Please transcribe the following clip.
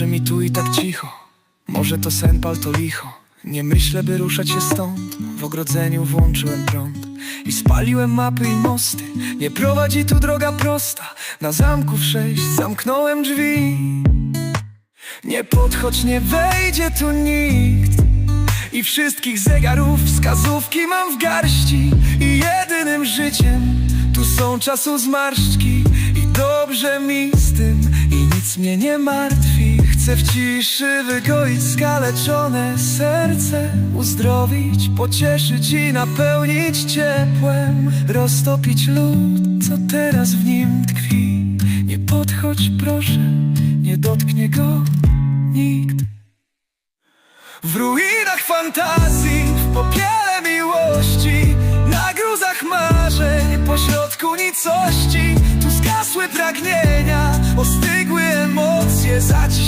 Może mi tu i tak cicho. Może to sen pal to licho. Nie myślę by ruszać się stąd. W ogrodzeniu włączyłem prąd I spaliłem mapy i mosty. Nie prowadzi tu droga prosta. Na zamku w sześć zamknąłem drzwi. Nie podchodź, nie wejdzie tu nikt. I wszystkich zegarów wskazówki mam w garści. I jedynym życiem tu są czasu zmarszczki. I dobrze mi z tym i nic mnie nie martwi Chcę w ciszy wygoić skaleczone serce Uzdrowić, pocieszyć i napełnić ciepłem. Roztopić lód, co teraz w nim tkwi. Nie podchodź proszę, nie dotknie go nikt. W ruinach fantazji, w popiele miłości Na gruzach marzeń, pośrodku nicości. Tu zgasły pragnienia, ostygły emocje Zaciś